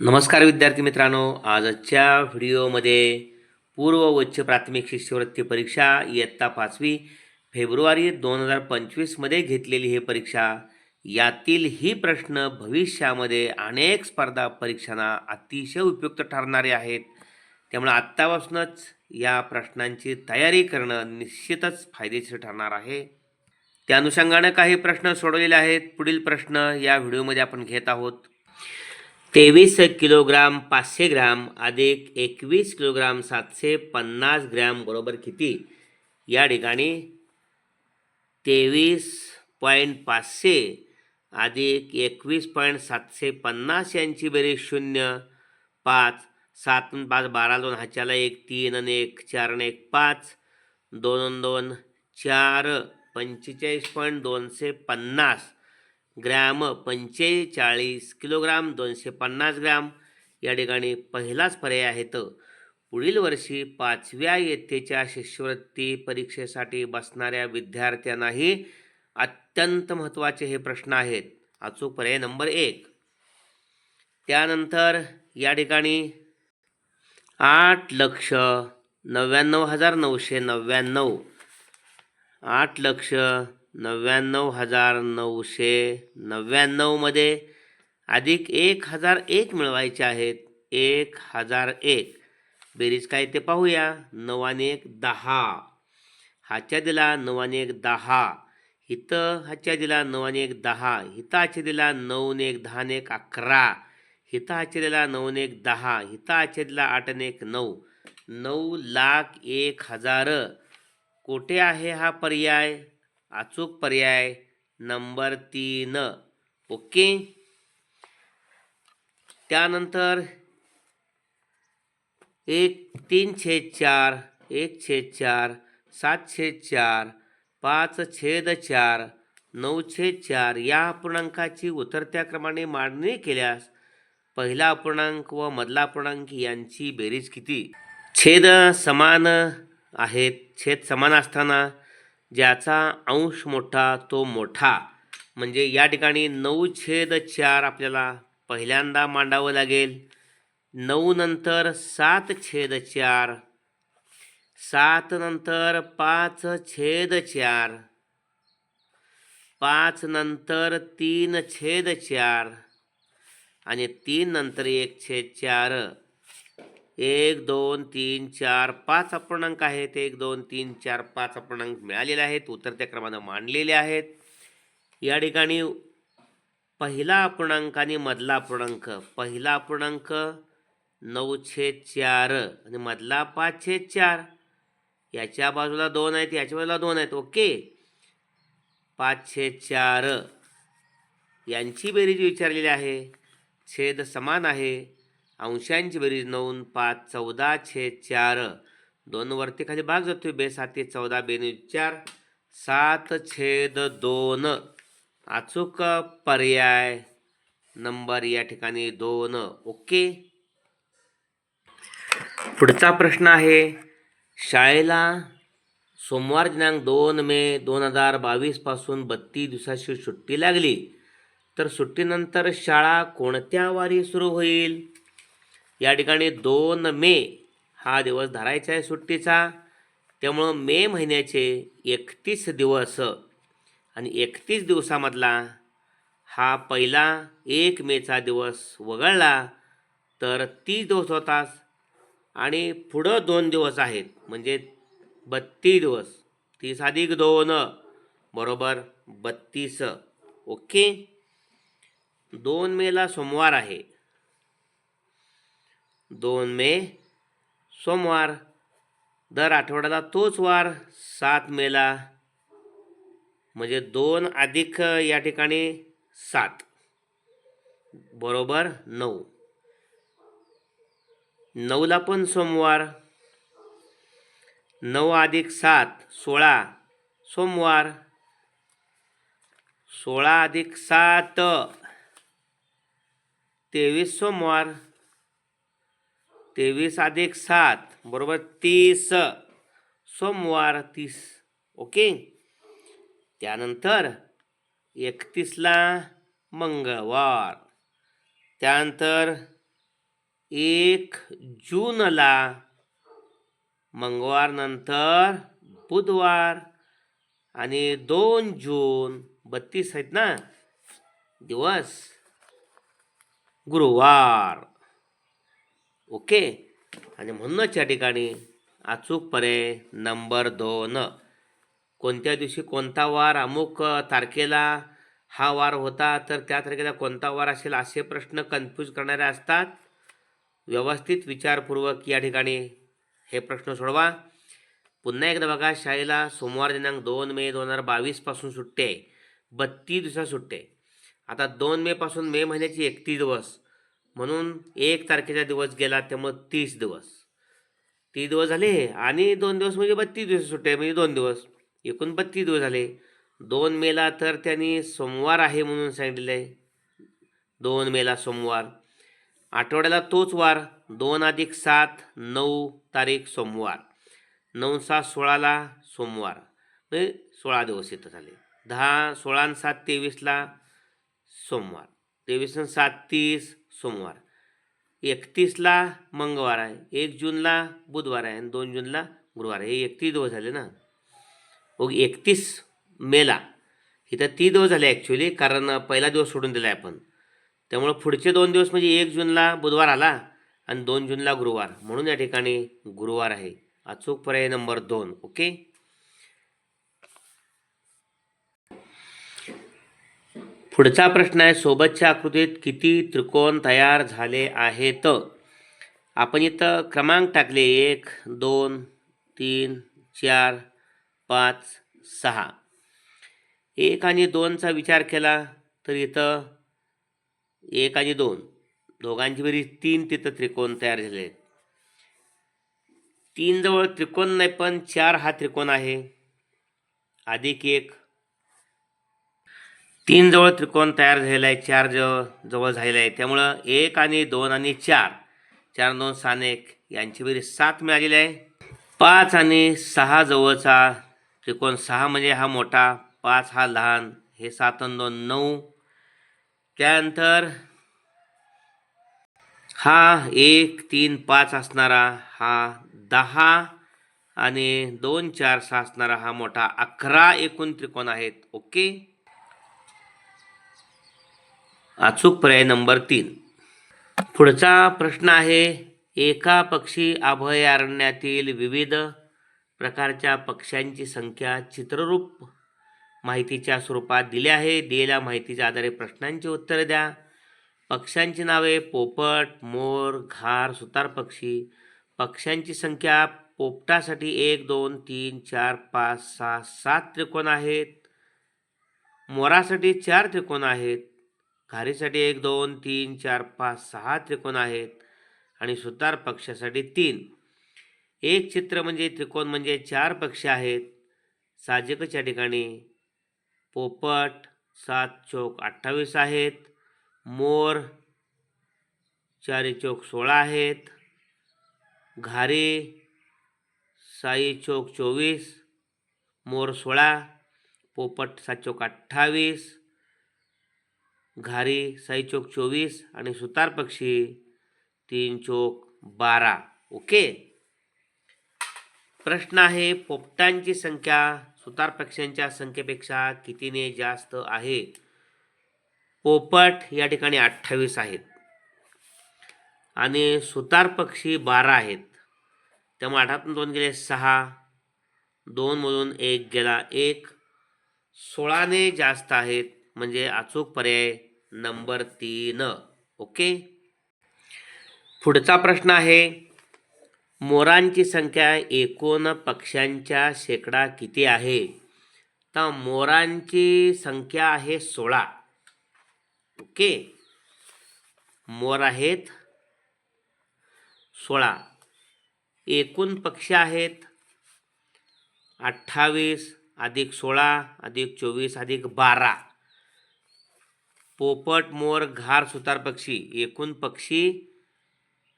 नमस्कार विद्यार्थी मित्रांनो. आजच्या व्हिडिओमध्ये पूर्व उच्च प्राथमिक शिष्यवृत्ती परीक्षा इयत्ता पाचवी फेब्रुवारी दोन हजार पंचवीसमध्ये घेतलेली ही परीक्षा. यातील ही प्रश्न भविष्यामध्ये अनेक स्पर्धा परीक्षांना अतिशय उपयुक्त ठरणारे आहेत. त्यामुळे आत्तापासूनच या प्रश्नांची तयारी करणं निश्चितच फायदेशीर ठरणार आहे. त्या अनुषंगानं काही प्रश्न सोडवलेले आहेत. पुढील प्रश्न या व्हिडिओमध्ये आपण घेत आहोत. तेवीस किलोग्राम पाचशे ग्राम अधिक एकवीस किलोग्राम सातशे पन्नास ग्रॅम बरोबर किती? या ठिकाणी तेवीस पॉईंट पाचशे अधिक एकवीस पॉईंट सातशे पन्नास यांची बेरीज शून्य पाच सात पाच बारा दोन हाच्याला एक तीन आणि एक चार आणि एक पाच दोन दोन चार पंचेचाळीस पॉईंट दोनशे पन्नास. ग्रॅम पंचेचाळीस किलोग्राम दोनशे पन्नास ग्रॅम. या ठिकाणी पहिलाच पर्याय आहेत पुढील वर्षी पाचव्या इयत्तेच्या शिष्यवृत्ती परीक्षेसाठी बसणाऱ्या विद्यार्थ्यांनाही अत्यंत महत्त्वाचे हे प्रश्न आहेत. अचूक पर्याय नंबर एक. त्यानंतर या ठिकाणी आठ लक्ष नव्याण्णव हजार नऊशे नव्याण्णव. आठ लक्ष नव्याण्णव हजार नऊशे नव्याण्णवमध्ये अधिक एक हजार एक मिळवायचे आहेत. एक हजार एक. बेरीज काय ते पाहूया. नऊ आणि एक दहा. हाच्या दिला नऊ आणि एक दहा. इथं हाच्या दिला नऊ आणि एक दहा. इथं हाच्या दिला नऊ एक दहा एक अकरा. इथं हाच्या दिला नऊ एक दहा. इथं हाच्या दिला आठ आणि एक नऊ. नऊ लाख एक हजार. कोठे आहे हा पर्याय? अचूक पर्याय नंबर तीन. ओके? त्यानंतर एक तीन छेद चार एक छेद चार सात छेद चार पाच छेद चार नऊ छेद चार या अपूर्णांकाची उतरत्या क्रमाने मांडणी केल्यास पहिला अपूर्णांक व मधला अपूर्णांक यांची बेरीज किती? छेद समान आहेत. छेद समान असताना ज्याचा अंश मोठा तो मोठा. म्हणजे या ठिकाणी नऊ छेद चार आपल्याला पहिल्यांदा मांडावं लागेल. नऊ नंतर सात छेद चार. सात नंतर पाच छेद चार. पाच नंतर तीन छेद चार. आणि तीन नंतर एक छेद चार. एक दोन तीन चार पाच अपूर्णांक आहेत. एक दोन तीन चार पाच अपूर्णांक मिळालेले आहेत. उतरत्या क्रमानं मांडलेले आहेत. या ठिकाणी पहिला अपूर्णांक आणि मधला अपूर्णांक. पहिला अपूर्णांक नऊ चार आणि मधला पाच चार. याच्या बाजूला दोन आहेत याच्या बाजूला दोन आहेत. ओके. पाचशे चार. यांची बेरीज विचारलेली आहे. छेद समान आहे. अंशांची बेरीज नऊ पाच चौदा छे चार. दोनवरती खाली भाग जातोय बे साती चौदा बेने चार. सात छेद दोन. अचूक पर्याय नंबर या ठिकाणी दोन. ओके? पुढचा प्रश्न आहे शाळेला सोमवार दिनांक दोन मे दोन हजार बावीसपासून बत्तीस दिवसाची सुट्टी लागली. तर सुट्टीनंतर शाळा कोणत्या वारी सुरू होईल? या ठिकाणी दोन मे हा दिवस धरायचा आहे सुट्टीचा. त्यामुळं मे महिन्याचे एकतीस दिवस आणि एकतीस दिवसामधला हा पहिला एक मेचा दिवस वगळला तर तीस दिवस होतास आणि पुढं दोन दिवस आहेत. म्हणजे बत्तीस दिवस. तीस अधिक दोन बरोबर बत्तीस. ओके? दोन मेला सोमवार आहे. दोन मे सोमवार दर आठवड्याला तोच वार सात मेला. म्हणजे दोन अधिक या ठिकाणी सात. बरोबर नऊ. नऊला पण सोमवार. नऊ अधिक सात सोळा सोमवार. सोळा अधिक सात तेवीस सोमवार. तेवीस अधिक सात बरोबर तीस. सोमवार तीस ओके? त्यानंतर एकतीसला मंगळवार. त्यानंतर एक जूनला मंगळवार नंतर बुधवार आणि दोन जून बत्तीस आहेत ना? दिवस. गुरुवार. ओके. आणि म्हणूनच या ठिकाणी अचूक पर्याय नंबर दोन. कोणत्या दिवशी कोणता वार अमुक तारखेला हा वार होता तर त्या तारखेला कोणता वार असेल असे प्रश्न कन्फ्यूज करणारे असतात. व्यवस्थित विचारपूर्वक या ठिकाणी हे प्रश्न सोडवा. पुन्हा एकदा बघा शाळेला सोमवार दिनांक दोन मे दोन हजार बावीसपासून सुट्टी आहे बत्तीस दिवसात सुट्टी आहे आता दोन मेपासून मे महिन्याची एकतीस दिवस. म्हणून एक तारखेचा दिवस गेला त्यामुळं तीस दिवस. तीस दिवस झाले आणि दोन दिवस म्हणजे बत्तीस दिवस सुट्टे म्हणजे दोन दिवस. एकूण बत्तीस दिवस झाले. दोन मेला तर त्यांनी सोमवार आहे म्हणून सांगितलेलं आहे. दोन मेला सोमवार. आठवड्याला तोच वार. दोन अधिक सात नऊ तारीख सोमवार. नऊ सात सोळाला सोमवार. म्हणजे सोळा दिवस इथं झाले. दहा सोळा आणि सात तेवीसला सोमवार. तेवीस आणि सात तीस सोमवार. एकतीसला मंगळवार आहे एक जूनला बुधवार आहे आणि दोन जूनला गुरुवार आहे. हे एकतीस दिवस झाले ना? मग एकतीस मेला. इथं ती दिवस झाले ॲक्च्युली कारण पहिला दिवस सोडून दिला आहे आपण. त्यामुळं पुढचे दोन दिवस म्हणजे एक जूनला बुधवार आला आणि दोन जूनला गुरुवार. म्हणून या ठिकाणी गुरुवार आहे. अचूक पर्याय नंबर दोन. ओके? पुढचा प्रश्न आहे सोबतच्या आकृतीत किती त्रिकोण तयार झाले आहेत? आपण इथं क्रमांक टाकले एक दोन तीन चार पाच सहा. एक आणि दोनचा विचार केला तर इथं एक आणि दोन. दोघांची बेरीज तीन तिथं त्रिकोण तयार झाले आहेत. तीन जवळ त्रिकोण नाही पण चार हा त्रिकोण आहे. अधिक एक तीन जवळ त्रिकोण तयार झालेला आहे चार जवळ जवळ झालेला आहे. त्यामुळं एक आणि दोन आणि चार चार दोन सहा एक यांची बेरीज सात मिळालेली आहे. पाच आणि सहा जवळचा त्रिकोण सहा म्हणजे हा मोठा पाच हा लहान हे सात आणि दोन नऊ. त्यानंतर हा एक तीन पाच असणारा हा दहा आणि दोन चार सहा असणारा हा मोठा अकरा एकूण त्रिकोण आहेत. ओके? अचूक पर्याय नंबर तीन. पुढचा प्रश्न आहे एका पक्षी अभयारण्यातील विविध प्रकारच्या पक्ष्यांची संख्या चित्ररूप माहितीच्या स्वरूपात दिली आहे. दिलेल्या माहितीच्या आधारे प्रश्नांची उत्तरे द्या. पक्ष्यांची नावे पोपट मोर घार सुतार पक्षी. पक्ष्यांची संख्या पोपटासाठी एक दोन तीन चार पाच सहा सात त्रिकोण आहेत. मोरासाठी चार त्रिकोण आहेत. घारीसाठी एक दोन तीन चार पाच सहा त्रिकोण आहेत आणि सुतार पक्षासाठी तीन. एक चित्र म्हणजे त्रिकोण म्हणजे चार पक्ष आहेत. साहजिकच ठिकाणी पोपट सात चौक अठ्ठावीस आहेत. मोर चारी चौक सोळा आहेत. घारी साई चौक चोवीस मोर सोळा पोपट सात चौक अठ्ठावीस घारी साई चौक चोवीस आणि सुतार पक्षी तीन चौक बारा. ओके? प्रश्न आहे पोपटांची संख्या सुतार पक्ष्यांच्या संख्येपेक्षा कितीने जास्त आहे? पोपट या ठिकाणी अठ्ठावीस आहेत. आणि सुतार पक्षी बारा आहेत. त्यामुळे आठातून दोन गेले सहा. दोनमधून एक गेला एक. सोळाने जास्त आहेत. म्हणजे अचूक पर्याय नंबर तीन. ओके? पुढचा प्रश्न आहे मोरांची संख्या एकूण पक्ष्यांच्या शेकडा किती आहे? तर मोरांची संख्या आहे सोळा. ओके? मोर आहेत सोळा. एकूण पक्षी आहेत अठ्ठावीस अधिक सोळा अधिक चोवीस अधिक बारा. पोपट मोर घार सुतार पक्षी. एकूण पक्षी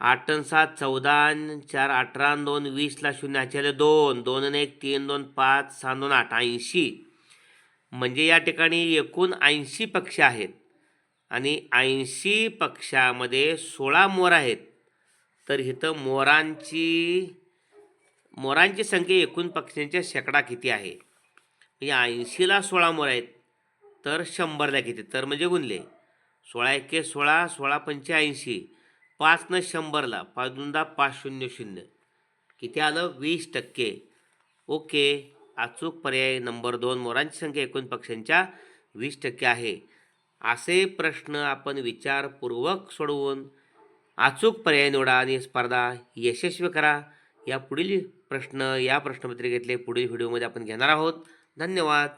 आठ आणि सात चौदा चार अठरा दोन वीसला शून्य आचार्य दोन दोन आणि एक तीन दोन पाच सहा दोन आठ ऐंशी. म्हणजे या ठिकाणी एकूण ऐंशी पक्षी आहेत. आणि ऐंशी पक्षामध्ये सोळा मोर आहेत. तर इथं मोरांची मोरांची संख्या एकूण पक्ष्यांच्या शेकडा किती आहे? म्हणजे ऐंशीला सोळा मोर आहेत. तर शंभरला किती तर म्हणजे गुणले. सोळा एके सोळा सोळा पंच्याऐंशी पाचनं शंभरला पाच दोनदा पाच शून्य शून्य. किती आलं? वीस टक्के. ओके. अचूक पर्याय नंबर दोन. मोरांची संख्या एकूण पक्ष्यांच्या वीस टक्के आहे. असे प्रश्न आपण विचारपूर्वक सोडवून अचूक पर्याय निवडा आणि स्पर्धा यशस्वी करा. या पुढील प्रश्न या प्रश्नपत्रिकेतले पुढील व्हिडिओमध्ये आपण घेणार आहोत. धन्यवाद.